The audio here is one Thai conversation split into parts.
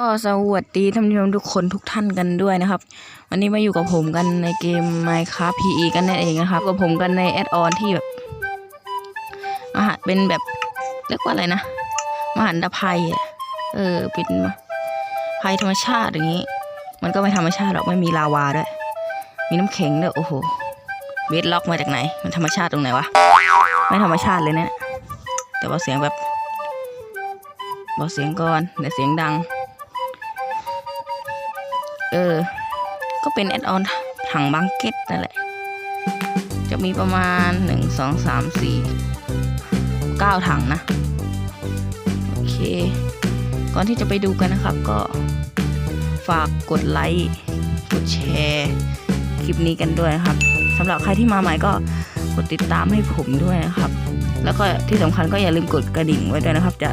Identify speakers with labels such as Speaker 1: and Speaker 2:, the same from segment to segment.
Speaker 1: ก็สวัสดีท่านผู้ชมทุกคนทุกท่านกันด้วยนะครับ วันนี้มาอยู่กับผมกันในเกม Minecraft PE กันนั่นเองนะครับกับผมกันในแอดออนที่แบบมหาเป็นแบบเรียกว่าอะไรนะมหันตภัยอะเออเป็นภัยธรรมชาติอย่างนี้ มันก็ไม่ธรรมชาติหรอกไม่มีลาวาด้วย มีน้ำแข็งด้วยโอ้โหเวทล็อกมาจากไหน มันธรรมชาติตรงไหนวะไม่ธรรมชาติเลยเนี่ยแต่ว่าเสียงแบบเบาเสียงก่อนเดี๋ยวเสียงดัง เออ ก็เป็นแอดออนถังบังเก็ตนั่นแหละ จะมีประมาณหนึ่งสองสามสี่เก้าถังนะ โอเค ก่อนที่จะไปดูกันนะครับก็ฝากกดไลค์ กดแชร์ คลิปนี้กันด้วยนะครับสำหรับใครที่มาใหม่ก็กดติดตามให้ผมด้วยนะครับ แล้วก็ที่สำคัญก็อย่าลืมกดกระดิ่งไว้ด้วยนะครับ จะ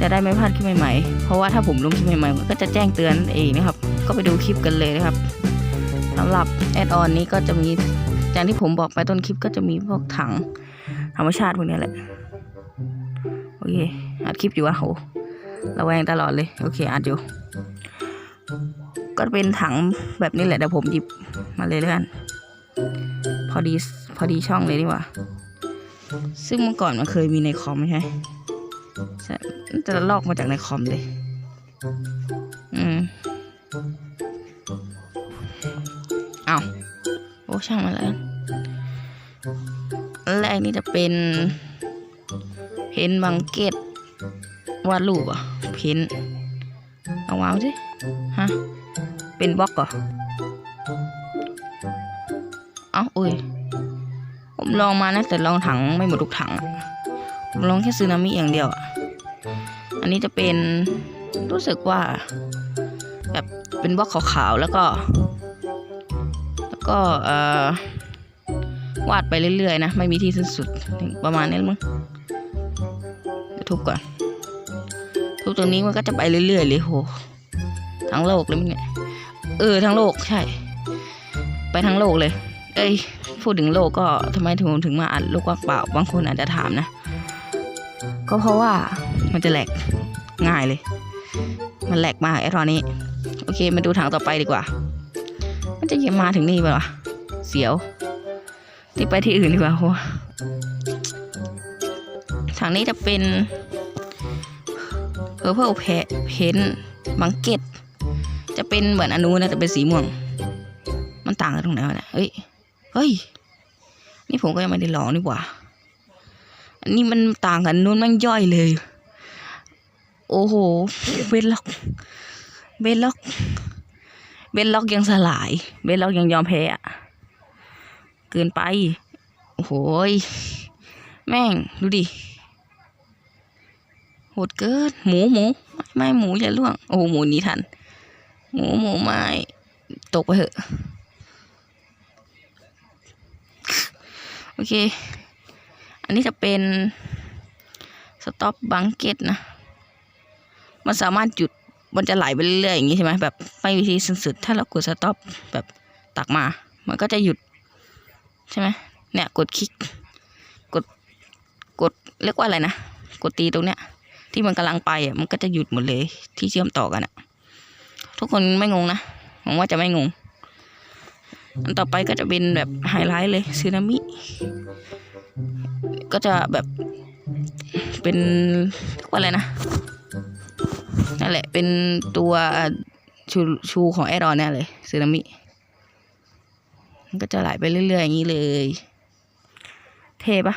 Speaker 1: จะได้ไม่พลาดคลิปใหม่ๆ เพราะว่าถ้าผมลงคลิปใหม่ๆมันก็จะแจ้งเตือนเองนะครับ ก็ไปดูคลิปกันเลยนะครับสำหรับแอดออนนี้ก็จะมีอย่างที่ผมบอกไปต้นคลิปก็จะมีพวกถังธรรมชาติพวกนี้แหละ โอเคอัดคลิปอยู่วะโหระแวงตลอดเลย โอเคอัดอยู่ ก็เป็นถังแบบนี้แหละเดี๋ยวผมหยิบมาเลยแล้วกัน พอดีพอดีช่องเลยดีกว่า ซึ่งเมื่อก่อนมันเคยมีในคอมใช่ใช่มันจะลอกมาจากในคอมเลย อืม เอาโอ้ช่างมันแล้วอันแรกนี่จะเป็น เพนบังเกตวาดรูปอะ เพนเอาวางไว้สิฮะ เป็นบล็อกเหรอเอ้าอุ้ย ผมลองมานะ แต่ลองถังไม่หมดทุกถังอะผมลองแค่ซึนามิอย่างเดียวอะ อันนี้จะเป็นรู้สึกว่า แบบ เป็นบล็อกขาวๆแล้วก็ แล้วก็เอ่อวาดไปเรื่อยๆนะ ไม่มีที่สิ้นสุดประมาณนี้มั้งทุบก่อน ทุบตรงนี้มันก็จะไปเรื่อยๆเลยโหทั้งโลกเลยมั้งเนี่ยเออทั้งโลกใช่ ไปทั้งโลกเลย เอ้ยพูดถึงโลกก็ทำไมถึงถึงมาอัดโลกว่างเปล่าบางคนอาจจะถามนะ ก็เพราะว่ามันจะแหลกง่ายเลย มันแหลกมากไอ้ตอนนี้ โอเค มาดูถังต่อไปดีกว่า มันจะยังมาถึงนี่ปะวะเสียวที่ไปที่อื่นดีกว่าโหถังนี้จะเป็นเพอร์เพลเพนบังเก็ตจะเป็นเหมือนอนูนะแต่เป็นสีม่วง มันต่างกันตรงไหนวะเนี่ยเฮ้ยเฮ้ย นี่ผมก็ยังไม่ได้ลองนี่หว่า อันนี้มันต่างกันนู้นมันย่อยเลย โอ้โหเบนล็อก เบนล็อก เบนล็อกยังสลาย เบนล็อกยังยอมแพ้อะเกินไป โอ้โหยแม่ง ดูดิ โหดเกิน หมูหมู ไม่หมูอย่าล่วง โอ้หมูหนี้ทัน หมูหมูไม่ ตกไปเถอะ โอเค อันนี้จะเป็นสต็อปบังเก็ตนะ มันสามารถหยุด มันจะไหลไปเรื่อยๆอย่างนี้ใช่ไหมแบบไม่มีที่สิ้นสุด ถ้าเรากดสต็อปแบบตักมา มันก็จะหยุด ใช่ไหมเนี่ยกดคลิก กดกดเรียกว่าอะไรนะกดตีตรงเนี้ย ที่มันกำลังไปอะมันก็จะหยุดหมดเลยที่เชื่อมต่อกันอะ ทุกคนไม่งงนะหวังว่าจะไม่งง อันต่อไปก็จะเป็นแบบไฮไลท์เลยซึนามิก็จะแบบเป็นเรียกว่าอะไรนะ นั่นแหละ เป็นตัวชูชูของแอรอนเนี่ยเลยซึนามิมันก็จะไหลไปเรื่อยๆอย่างนี้เลย เท่ปะ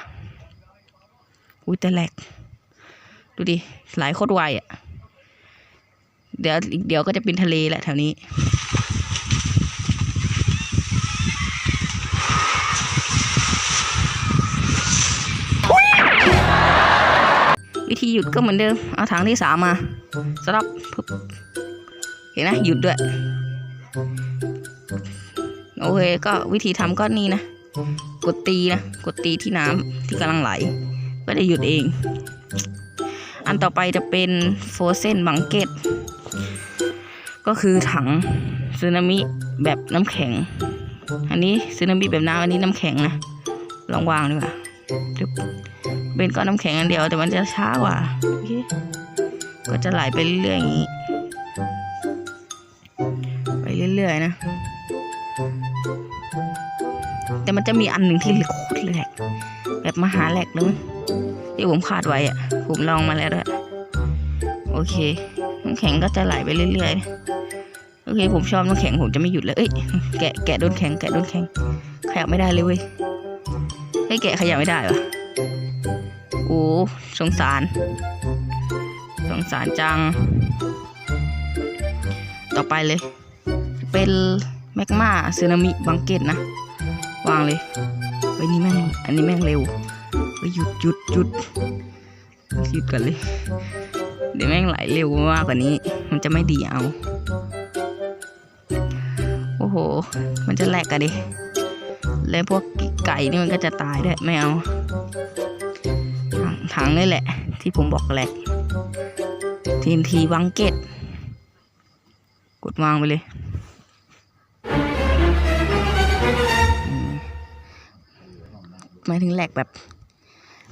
Speaker 1: อุ้ยแต่แหลกดูดิไหลโคตรไวอะ่ะ เดี๋ยวอีกเดี๋ยวก็จะเป็นทะเลแหละแถวนี้วิธีหยุดก็เหมือนเดิม เอาถังที่สามมา สต็อปปึ๊บเห็นนะหยุดด้วย โอเค ก็วิธีทำก็นี่นะ กดตีนะ กดตีที่น้ำที่กำลังไหล ก็จะหยุดเอง อันต่อไปจะเป็นโฟเซนบังเกตก็คือถังซึนามิแบบน้ำแข็ง อันนี้ซึนามิแบบน้ำอันนี้น้ำแข็งนะ ลองวางดีกว่าเป็นก้อนน้ำแข็งอันเดียวแต่มันจะช้ากว่าโอเค ก็จะไหลไปเรื่อยๆอย่างนี้ ไปเรื่อยๆนะ แต่มันจะมีอันหนึ่งที่โคตรแหลกแบบมหาแหลกเลยที่ผมคาดไว้อะผมลองมาแล้วด้วยโอเคน้ำแข็งก็จะไหลไปเรื่อยๆ โอเค ผมชอบน้ำแข็งผมจะไม่หยุดเลยเอ้ยแกะแกะโดนแข็งแกะโดนแข็งขยับไม่ได้เลยเว้ยเฮ้แกะขยับไม่ได้วะโอ้สงสาร สงสารจัง ต่อไปเลย เป็นแมกมาซึนามิบังเกตนะ วางเลยไว้นี่แม่ง อันนี้แม่งเร็วไปหยุดหยุดหยุดหยุดกันเลย เดี๋ยวแม่งไหลเร็วมากกว่านี้ มันจะไม่ดีเอา โอ้โห มันจะแหลกกันดิ แล้วพวกไก่นี่มันก็จะตายด้วยไม่เอาถังถังนี่แหละ ที่ผมบอกแหลก ทีนทีวังเกตกดวางไปเลยมหมายถึงแหลกแบบ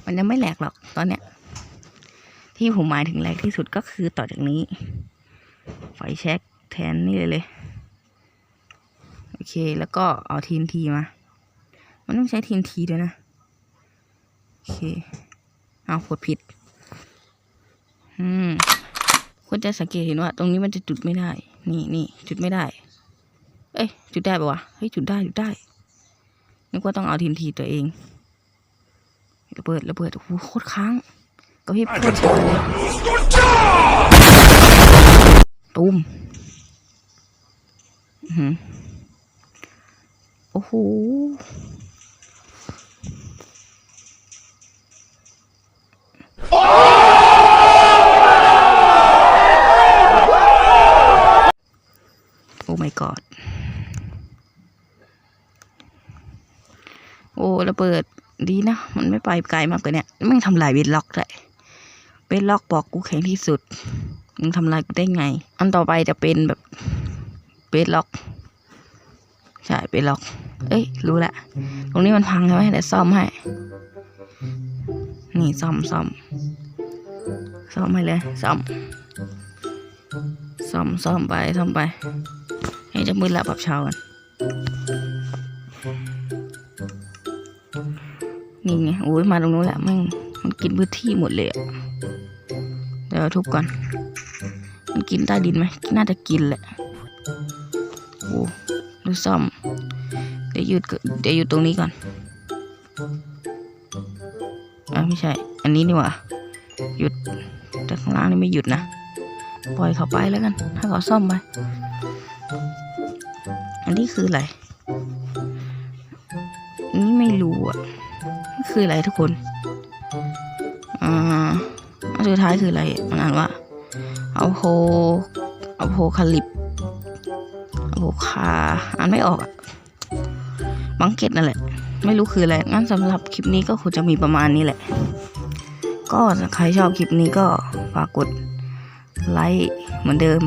Speaker 1: มันยังไม่แหลกหรอกตอนเนี้ย ที่ผมหมายถึงแหลกที่สุดก็คือต่อจากนี้ ไฟแช็กแทนนี่เลยเลย โอเค แล้วก็เอาทีนทีมา มันต้องใช้ทีนทีด้วยนะ โอเค เอากดผิด อืม คุณจะสังเกตเห็นว่า ตรงนี้มันจะจุดไม่ได้ นี่นี่จุดไม่ได้ เอ้ยจุดได้ปะวะเฮ้ยจุดได้จุดได้นึกว่าต้องเอาทีนทีตัวเองระเบิดระเบิดโอ้โหโคตรค้างก็พี่โคตรช้าเลยตุ้มอือโอ้โห โอ้ my god โอ้ระเบิดดีนะ มัน ไปไกลมากเลยเนี่ยไม่งทำลายเวทล็อกเลยเวทล็อกบอกกูแข็งที่สุด มึงทำลายกูได้ไง อันต่อไปจะเป็นแบบเวทล็อก ใช่เวทล็อก เอ้ย รู้ละ ตรงนี้มันพังใช่ไหมเดี๋ยวซ่อมให้ นี่ซ่อมซ่อมซ่อมให้เลยซ่อมซ่อมซ่อมไปซ่อมไป ให้จะมืดละปรับเช้ากัน นี่ไงโอ้ยมาตรงนู้นแหละแม่งมันกินพื้นที่หมดเลยอะเดี๋ยวทุบก่อน มันกินใต้ดินไหมน่าจะกินแหละโอ้ดูซ่อม เดี๋ยวหยุดก่อนเดี๋ยวหยุดตรงนี้ก่อนอะไม่ใช่ อันนี้นี่หว่าหยุดแต่ข้างล่างนี่ไม่หยุดนะ ปล่อยเขาไปแล้วกัน ถ้าเขาซ่อมไป อันนี้คืออะไรอันนี้ไม่รู้อะนี่ คืออะไรทุกคนอ่าสุดท้ายคืออะไรมันอ่านว่าเอาโพเอาโพคาลิปเอาโพคาอ่านไม่ออกอะบังเก็ตนั่นแหละ ไม่รู้คืออะไร งั้นสำหรับคลิปนี้ก็คงจะมีประมาณนี้แหละ ก็ใครชอบคลิปนี้ก็ฝากกดไลค์เหมือนเดิม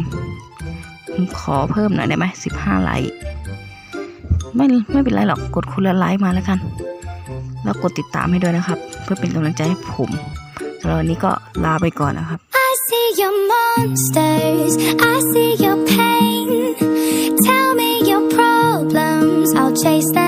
Speaker 1: ขอเพิ่มหน่อยได้ไหมสิบห้าไลค์ไม่ไม่เป็นไรหรอกกดคนละไลค์มาแล้วกัน แล้วกดติดตามให้ด้วยนะครับ เพื่อเป็นกำลังใจให้ผมสำหรับวันนี้ก็ลาไปก่อนนะครับ
Speaker 2: I see your monsters I see your pain Tell me your problems I'll chase them